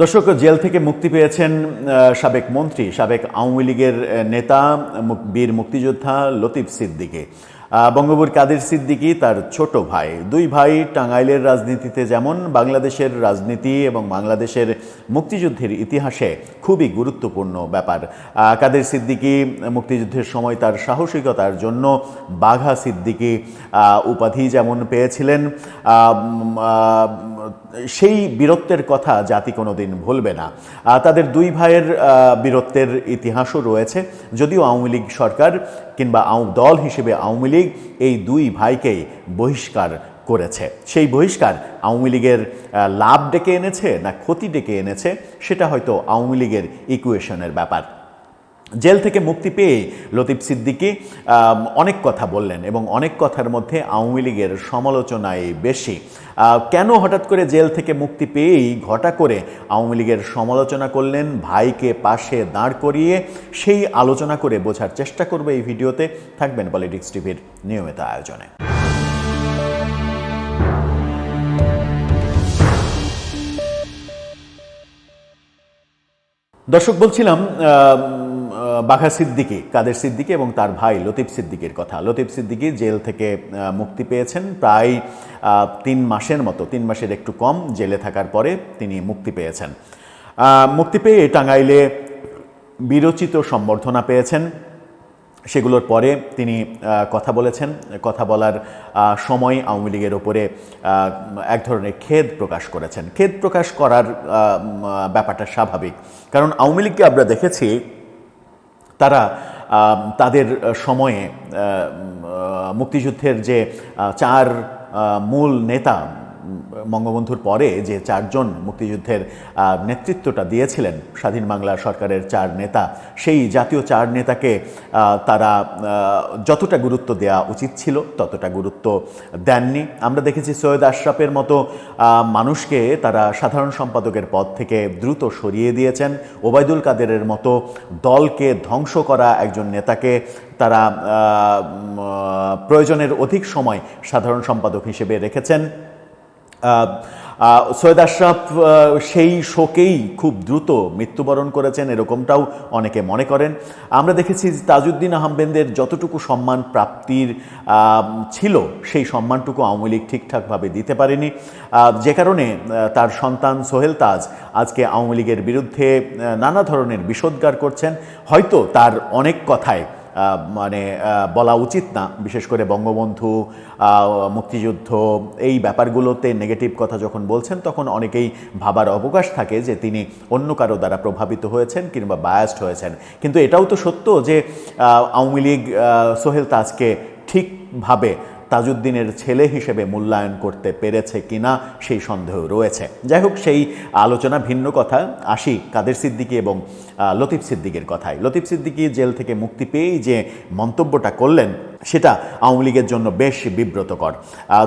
দর্শক, জেল থেকে মুক্তি পেয়েছেন সাবেক মন্ত্রী, সাবেক আওয়ামী লীগের নেতা বীর মুক্তিযোদ্ধা লতিফ সিদ্দিকী। বঙ্গবীর কাদের সিদ্দিকী, তার ছোট ভাই। দুই ভাই টাঙ্গাইলের রাজনীতিতে যেমন, বাংলাদেশের রাজনীতি এবং বাংলাদেশের মুক্তিযুদ্ধের ইতিহাসে খুবই গুরুত্বপূর্ণ ব্যাপার। কাদের সিদ্দিকী মুক্তিযুদ্ধের সময় তার সাহসিকতার জন্য বাঘা সিদ্দিকী উপাধি যেমন পেয়েছিলেন সেই বীরত্বের কথা জাতি কোনোদিন ভুলবে না। তাদের দুই ভাইয়ের বীরত্বের ইতিহাসও রয়েছে। যদিও আওয়ামী লীগ সরকার কিংবা দল হিসেবে আওয়ামী লীগ এই দুই ভাইকেই বহিষ্কার করেছে। সেই বহিষ্কার আওয়ামী লীগের লাভ ডেকে এনেছে না ক্ষতি ডেকে এনেছে, সেটা হয়তো আওয়ামী লীগের ইকুয়েশনের ব্যাপার। জেল থেকে মুক্তি পেয়ে লতিফ সিদ্দিকী অনেক কথা বললেন এবং অনেক কথার মধ্যে আওয়ামী লীগের সমালোচনাই বেশি। কেন হঠাৎ করে জেল থেকে মুক্তি পেয়েই ঘটা করে আওয়ামী লীগের সমালোচনা করলেন, ভাইকে পাশে দাঁড় করিয়ে সেই আলোচনা করে বোঝার চেষ্টা করবে এই ভিডিওতে। থাকবেন পলিটিক্স টিভির নিয়মিত আয়োজনে। দর্শক, বলছিলাম বাঘা সিদ্দিকী, কাদের সিদ্দিকী এবং তার ভাই লতিফ সিদ্দিকীর কথা। লতিফ সিদ্দিকী জেল থেকে মুক্তি পেয়েছেন। প্রায় তিন মাসের মতো, তিন মাসের একটু কম জেলে থাকার পরে তিনি মুক্তি পেয়েছেন। মুক্তি পেয়ে টাঙ্গাইলে বিরচিত সম্বর্ধনা পেয়েছেন। সেগুলোর পরে তিনি কথা বলেছেন। কথা বলার সময় আওয়ামী লীগের ওপরে এক ধরনের খেদ প্রকাশ করেছেন। খেদ প্রকাশ করার ব্যাপারটা স্বাভাবিক। কারণ আওয়ামী লীগকে আমরা দেখেছি তারা তাদের সময়ে মুক্তিযুদ্ধের যে চার মূল নেতা বঙ্গবন্ধুর পরে যে চারজন মুক্তিযুদ্ধের নেতৃত্বটা দিয়েছিলেন স্বাধীন বাংলা সরকারের চার নেতা, সেই জাতীয় চার নেতাকে তারা যতটা গুরুত্ব দেওয়া উচিত ছিল ততটা গুরুত্ব দেননি। আমরা দেখেছি সৈয়দ আশরাফের মতো মানুষকে তারা সাধারণ সম্পাদকের পদ থেকে দ্রুত সরিয়ে দিয়েছেন। ওবায়দুল কাদেরের মতো দলকে ধ্বংস করা একজন নেতাকে তারা প্রয়োজনের অধিক সময় সাধারণ সম্পাদক হিসেবে রেখেছেন। সৈয়দ আশরাফ সেই শোকেই খুব দ্রুত মৃত্যুবরণ করেছেন, এরকমটাও অনেকে মনে করেন। আমরা দেখেছি তাজউদ্দিন আহমেদের যতটুকু সম্মান প্রাপ্তির ছিল, সেই সম্মানটুকু আওয়ামী লীগ ঠিকঠাকভাবে দিতে পারেনি। যে কারণে তার সন্তান সোহেল তাজ আজকে আওয়ামী লীগের বিরুদ্ধে নানা ধরনের বিষোদ্গার করছেন। হয়তো তার অনেক কথায় মানে বলা উচিত না, বিশেষ করে বঙ্গবন্ধু মুক্তিযুদ্ধ, এই ব্যাপারগুলোতে নেগেটিভ কথা যখন বলছেন, তখন অনেকেই ভাবার অবকাশ থাকে যে তিনি অন্য কারও দ্বারা প্রভাবিত হয়েছেন কিংবা বায়াস্ট হয়েছেন। কিন্তু এটাও তো সত্য যে আওয়ামী লীগ সোহেল তাজকে ঠিকভাবে তাজউদ্দিনের ছেলে হিসেবে মূল্যায়ন করতে পেরেছে কিনা সেই সন্দেহ রয়েছে। যাই হোক, সেই আলোচনা ভিন্ন কথা। আসি কাদের সিদ্দিকী এবং লতিফ সিদ্দিকের কথায় লতিফ সিদ্দিকী জেল থেকে মুক্তি পেয়েই যে মন্তব্যটা করলেন, সেটা আওয়ামী লীগের জন্য বেশ বিব্রতকর।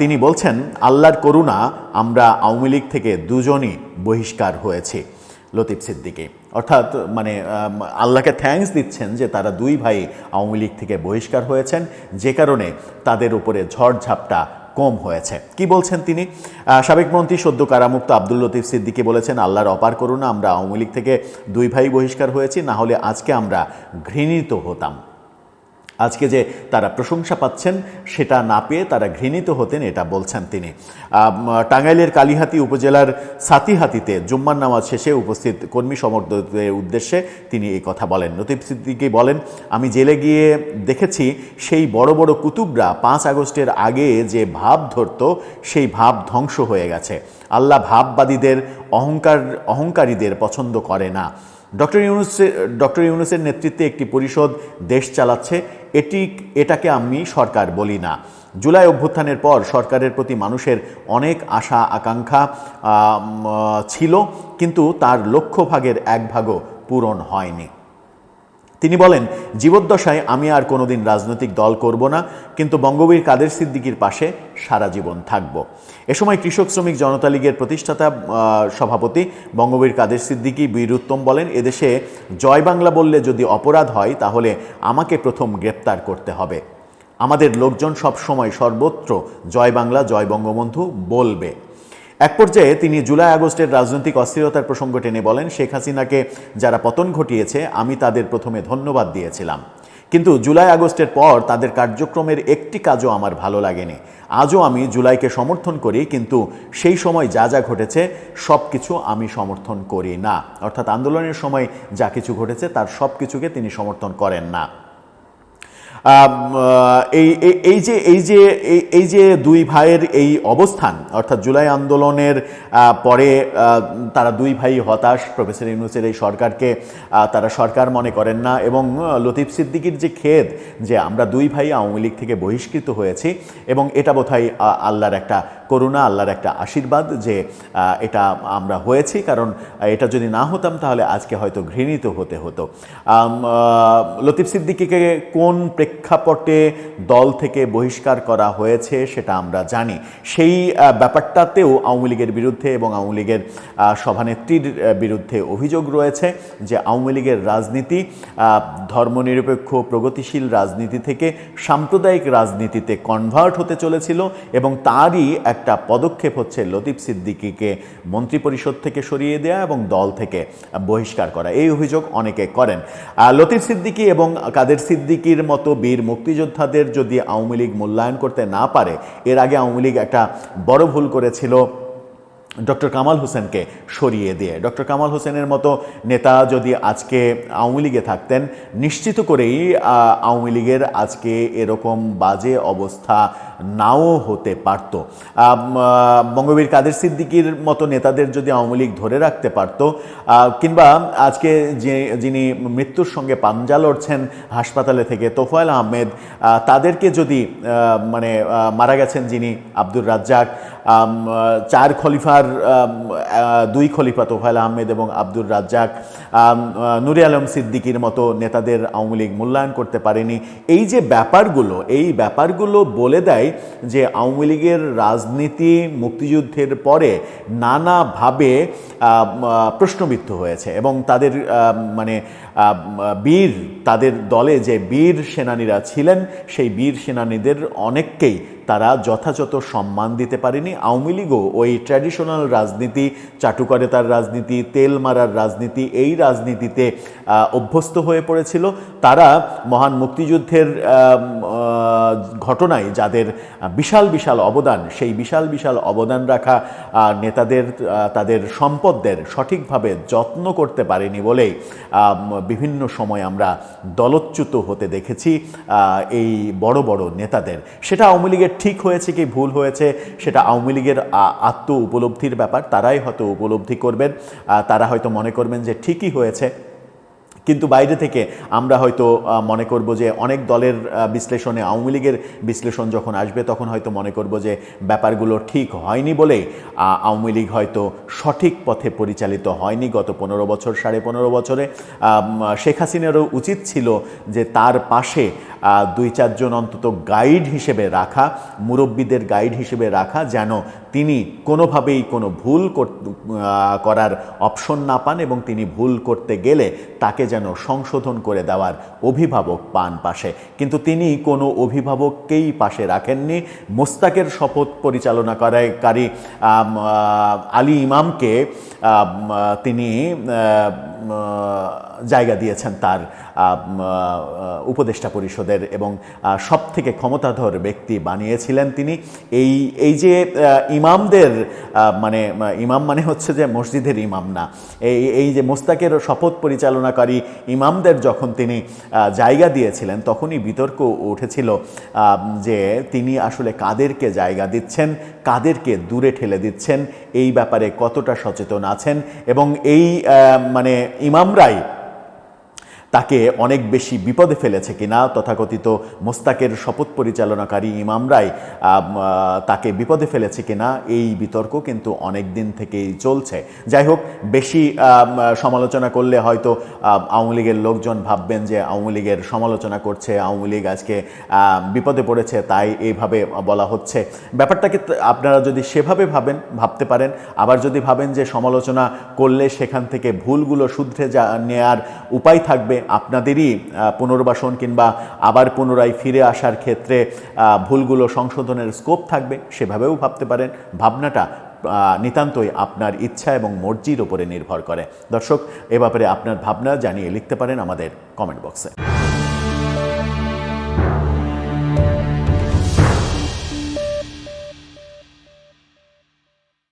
তিনি বলছেন, আল্লাহর করুণা, আমরা আওয়ামী লীগ থেকে দুজনই বহিষ্কার হয়েছি। লতিফ সিদ্দিকী। অর্থাৎ মানে আল্লাহকে থ্যাঙ্কস দিচ্ছেন যে তারা দুই ভাই আওয়ামী লীগ থেকে বহিষ্কার হয়েছেন। যে কারণে তাদের উপরে ঝড়ঝাপটা কম হয়েছে। কি বলছেন তিনি? সাবেক মন্ত্রী সদ্য কারামুক্ত আব্দুল লতিফ সিদ্দিকি বলেছেন, আল্লাহর অপার করুন, আমরা আওয়ামী লীগ থেকে দুই ভাই বহিষ্কার হয়েছি, না হলে আজকে আমরা ঘৃণিত হতাম। আজকে যে তারা প্রশংসা পাচ্ছেন, সেটা না পেয়ে তারা ঘৃণিত হতেন, এটা বলছেন তিনি। টাঙ্গাইলের কালীহাতি উপজেলার সাতিহাতিতে জুম্মার নামাজ শেষে উপস্থিত কর্মী সমর্থকদের উদ্দেশ্যে তিনি এই কথা বলেন। লতিফ সিদ্দিকী বলেন, আমি জেলে গিয়ে দেখেছি সেই বড় বড় কুতুবরা পাঁচ আগস্টের আগে যে ভাব ধরত, সেই ভাব ধ্বংস হয়ে গেছে। আল্লাহ ভাববাদীদের, অহংকার, অহংকারীদের পছন্দ করে না। ডক্টর ইউনুসের ডক্টর ইউনুসের নেতৃত্বে একটি পরিষদ দেশ চালাচ্ছে, এটি, এটাকে আমি সরকার বলি না। জুলাই অভ্যুত্থানের পর সরকারের প্রতি মানুষের অনেক আশা, আকাঙ্ক্ষা ছিল, কিন্তু তার লক্ষ্যভাগের এক ভাগও পূরণ হয়নি। তিনি বলেন, জীবদ্দশায় আমি আর কোনোদিন রাজনৈতিক দল করব না, কিন্তু বঙ্গবীর কাদের সিদ্দিকীর পাশে সারা জীবন থাকব। এ সময় কৃষক শ্রমিক জনতা লীগের প্রতিষ্ঠাতা সভাপতি বঙ্গবীর কাদের সিদ্দিকী বীরুত্তম বলেন, এদেশে জয় বাংলা বললে যদি অপরাধ হয়, তাহলে আমাকে প্রথম গ্রেপ্তার করতে হবে। আমাদের লোকজন সব সময় সর্বত্র জয় বাংলা, জয় বঙ্গবন্ধু বলবে। এক পর্যায়ে তিনি জুলাই আগস্টের রাজনৈতিক অস্থিরতার প্রসঙ্গ টেনে বলেন, শেখ হাসিনাকে যারা পতন ঘটিয়েছে, আমি তাদের প্রথমে ধন্যবাদ দিয়েছিলাম। কিন্তু জুলাই আগস্টের পর তাদের কার্যক্রমের একটি কাজও আমার ভালো লাগেনি। আজও আমি জুলাইকে সমর্থন করি, কিন্তু সেই সময় যা যা ঘটেছে সব কিছু আমি সমর্থন করি না। অর্থাৎ আন্দোলনের সময় যা কিছু ঘটেছে, তার সব কিছুকে তিনি সমর্থন করেন না। এই, এই- যে, এই যে, এই- যে দুই ভাইয়ের এই অবস্থান, অর্থাৎ জুলাই আন্দোলনের পরে তারা দুই ভাই হতাশ, প্রফেসর ইউনুসের এই সরকারকে তারা সরকার মনে করেন না এবং লতিফ সিদ্দিকির যে খেদ যে আমরা দুই ভাই আওয়ামী লীগ থেকে বহিষ্কৃত হয়েছি এবং এটা বোধহয় আল্লাহর একটা করুণা, আল্লাহর একটা আশীর্বাদ যে এটা আমরা হয়েছি। কারণ এটা যদি না হতাম, তাহলে আজকে হয়তো ঘৃণিত হতে হতো। লতিফ সিদ্দিকিকে কোন প্রেক্ষাপটে দল থেকে বহিষ্কার করা হয়েছে, সেটা আমরা জানি। সেই ব্যাপারটাতেও আওয়ামী লীগের বিরুদ্ধে এবং আওয়ামী লীগের সভানেত্রীর বিরুদ্ধে অভিযোগ রয়েছে যে, আওয়ামী লীগের রাজনীতি ধর্মনিরপেক্ষ, প্রগতিশীল রাজনীতি থেকে সাম্প্রদায়িক রাজনীতিতে কনভার্ট হতে চলেছিল এবং তারই একটা পদক্ষেপ হচ্ছে লতিফ সিদ্দিকিকে মন্ত্রিপরিষদ থেকে সরিয়ে দেওয়া এবং দল থেকে বহিষ্কার করা। এই অভিযোগ অনেকে করেন। লতিফ সিদ্দিকী এবং কাদের সিদ্দিকির মতো বীর মুক্তিযোদ্ধাদের যদি আওয়ামী লীগ মূল্যায়ন করতে না পারে, এর আগে আওয়ামী লীগ একটা বড় ভুল করেছিল ডক্টর কামাল হোসেনকে সরিয়ে দিয়ে। ডক্টর কামাল হোসেনের মতো নেতা যদি আজকে আওয়ামী লীগে থাকতেন, নিশ্চিত করেই আওয়ামী লীগের আজকে এরকম বাজে অবস্থা নাও হতে পারত। বঙ্গবীর কাদের সিদ্দিকির মতো নেতাদের যদি আওয়ামী লীগ ধরে রাখতে পারত কিংবা আজকে যে, যিনি মৃত্যুর সঙ্গে পাঞ্জা লড়ছেন হাসপাতালে থেকে তোফায়েল আহমেদ তাদেরকে যদি মানে মারা গেছেন যিনি আব্দুর রাজ্জাক চার খলিফার দুই খলিফা তোফায়েল আহমেদ এবং আব্দুর রাজ্জাক নুরে আলম সিদ্দিকির মতো নেতাদের আওয়ামী লীগ মূল্যায়ন করতে পারেনি। এই যে ব্যাপারগুলো, এই ব্যাপারগুলো বলে দেয় যে আওয়ামী লীগের রাজনীতি মুক্তিযুদ্ধের পরে নানাভাবে প্রশ্নবিদ্ধ হয়েছে এবং তাদের মানে বীর, তাদের দলে যে বীর সেনানীরা ছিলেন, সেই বীর সেনানীদের অনেককেই তারা যথাযথ সম্মান দিতে পারেনি। আওয়ামী লীগও ওই ট্র্যাডিশনাল রাজনীতি, চাটুকারেতার রাজনীতি, তেল মারার রাজনীতি, এই রাজনীতিতে অভ্যস্ত হয়ে পড়েছিল। তারা মহান মুক্তিযুদ্ধের ঘটনায় যাদের বিশাল বিশাল অবদান, সেই বিশাল বিশাল অবদান রাখা নেতাদের তাদের সম্পদদের সঠিকভাবে যত্ন করতে পারেনি বলেই বিভিন্ন সময় আমরা দলচ্যুত হতে দেখেছি এই বড় বড় নেতাদের। সেটা আওয়ামী লীগের ঠিক হয়েছে কি ভুল হয়েছে সেটা আওয়ামী লীগের আত্ম উপলব্ধির ব্যাপার, তারাই হয়তো উপলব্ধি করবেন। তারা হয়তো মনে করবেন যে ঠিকই হয়েছে। কিন্তু বাইরে থেকে আমরা হয়তো মনে করব যে অনেক দলের বিশ্লেষণে, আওয়ামী লীগের বিশ্লেষণ যখন আসবে, তখন হয়তো মনে করব যে ব্যাপারগুলো ঠিক হয়নি বলে আওয়ামী লীগ হয়তো সঠিক পথে পরিচালিত হয়নি গত পনেরো বছর, সাড়ে পনেরো বছরে। শেখ হাসিনারও উচিত ছিল যে তার পাশে দুই চারজন অন্তত গাইড হিসেবে রাখা, মুরব্বীদের গাইড হিসেবে রাখা যেন তিনি কোনোভাবেই কোনো ভুল কর- করার অপশন না পান এবং তিনি ভুল করতে গেলে তাকে যেন সংশোধন করে দেওয়ার অভিভাবক পান পাশে। কিন্তু তিনি কোনো অভিভাবককেই পাশে রাখেননি। মোস্তাকের শপথ পরিচালনা করাকারী আলী ইমামকে তিনি জায়গা দিয়েছেন তার উপদেষ্টা পরিষদের এবং সব থেকে ক্ষমতাধর ব্যক্তি বানিয়েছিলেন তিনি। এই এই যে ইমামদের মানে ইমাম মানে হচ্ছে যে মসজিদের ইমাম না। এই এই যে মোস্তাকের শপথ পরিচালনাকারী ইমামদের যখন তিনি জায়গা দিয়েছিলেন, তখনই বিতর্ক উঠেছিল যে তিনি আসলে কাদেরকে জায়গা দিচ্ছেন, কাদেরকে দূরে ঠেলে দিচ্ছেন, এই ব্যাপারে কতটা সচেতন আছেন এবং এই মানে ইমামরাই তাকে অনেক বেশি বিপদে ফেলেছে কিনা তথাকথিত মোস্তাকের শপথ পরিচালনাকারী ইমামরাই তাকে বিপদে ফেলেছে কিনা এই বিতর্ক কিন্তু অনেক দিন থেকেই চলছে। যাই হোক, বেশি সমালোচনা করলে হয়তো আওয়ামী লীগের লোকজন ভাববেন যে আওয়ামী লীগের সমালোচনা করছে, আওয়ামী লীগ আজকে বিপদে পড়েছে, তাই এইভাবে বলা হচ্ছে। ব্যাপারটাকে আপনারা যদি সেভাবে ভাবেন, ভাবতে পারেন, আবার যদি ভাবেন যে সমালোচনা করলে সেখান থেকে ভুলগুলো শুধরে যা, নেয়ার উপায় থাকবে আপনাদেরই পুনর্বাসন কিংবা আবার পুনরায় ফিরে আসার ক্ষেত্রে ভুলগুলো সংশোধনের স্কোপ থাকবে, সেভাবেও ভাবতে পারেন। ভাবনাটা নিতান্তই আপনার ইচ্ছা এবং মর্জির উপরে নির্ভর করে। দর্শক, এ ব্যাপারে আপনার ভাবনা জানিয়ে লিখতে পারেন আমাদের কমেন্ট বক্সে